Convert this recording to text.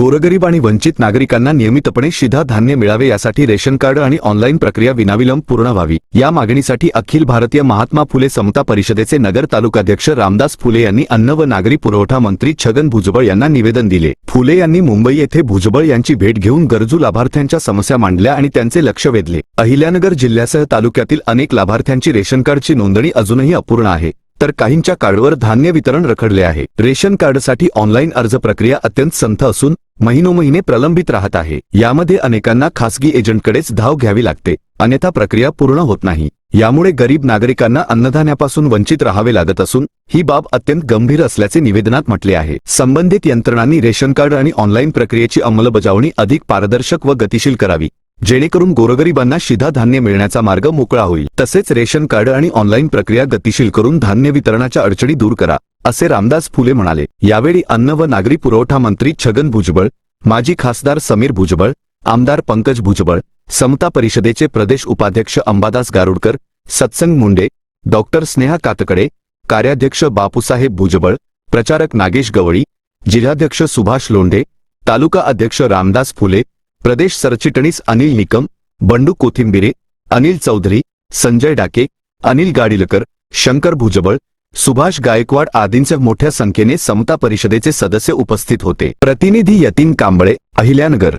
गोरगरीब आणि वंचित नागरिकांना नियमितपणे शिधा धान्य मिळावे यासाठी रेशन कार्ड आणि ऑनलाईन प्रक्रिया विनाविलंब पूर्ण व्हावी. या मागणीसाठी अखिल भारतीय महात्मा फुले समता परिषदेचे नगर तालुकाध्यक्ष रामदास फुले यांनी अन्न व नागरी पुरवठा मंत्री छगन भुजबळ यांना निवेदन दिले. फुले यांनी मुंबई येथे भुजबळ यांची भेट घेऊन गरजू लाभार्थ्यांच्या समस्या मांडल्या आणि त्यांचे लक्ष वेधले. अहिल्यानगर जिल्ह्यासह तालुक्यातील अनेक लाभार्थ्यांची रेशन कार्डची नोंदणी अजूनही अपूर्ण आहे. तर काहींच्या कार्डवर धान्य वितरण रखडले आहे. रेशन कार्डसाठी ऑनलाईन अर्ज प्रक्रिया अत्यंत संथ असून महिनोमहिने प्रलंबित राहत आहे. यामध्ये अनेकांना खासगी एजंटकडेच धाव घ्यावी लागते. अन्यथा प्रक्रिया पूर्ण होत नाही. यामुळे गरीब नागरिकांना अन्नधान्यापासून वंचित राहावे लागत असून ही बाब अत्यंत गंभीर असल्याचे निवेदनात म्हटले आहे. संबंधित यंत्रणांनी रेशन कार्ड आणि ऑनलाईन प्रक्रियेची अंमलबजावणी अधिक पारदर्शक व गतिशील करावी. जेणेकरून गोरगरिबांना शिधा धान्य मिळण्याचा मार्ग मोकळा होईल. तसेच रेशन कार्ड आणि ऑनलाईन प्रक्रिया गतिशील करून धान्य वितरणाच्या अडचणी दूर करा. असे रामदास फुले म्हणाले. यावेळी अन्न व नागरी पुरवठा मंत्री छगन भुजबळ माजी खासदार समीर भुजबळ आमदार पंकज भुजबळ समता परिषदेचे प्रदेश उपाध्यक्ष अंबादास गारुडकर सत्संग मुंडे डॉक्टर स्नेहा कातकडे कार्याध्यक्ष बापूसाहेब भुजबळ प्रचारक नागेश गवळी जिल्हाध्यक्ष सुभाष लोंढे तालुका अध्यक्ष रामदास फुले प्रदेश सरचिटणीस अनिल निकम बंडू कोथिंबिरे अनिल चौधरी संजय डाके अनिल गाडीलकर शंकर भुजबळ सुभाष गायकवाड आदींच्या मोठ्या संख्येने समता परिषदेचे सदस्य उपस्थित होते. प्रतिनिधी यतीन कांबळे अहिल्यानगर.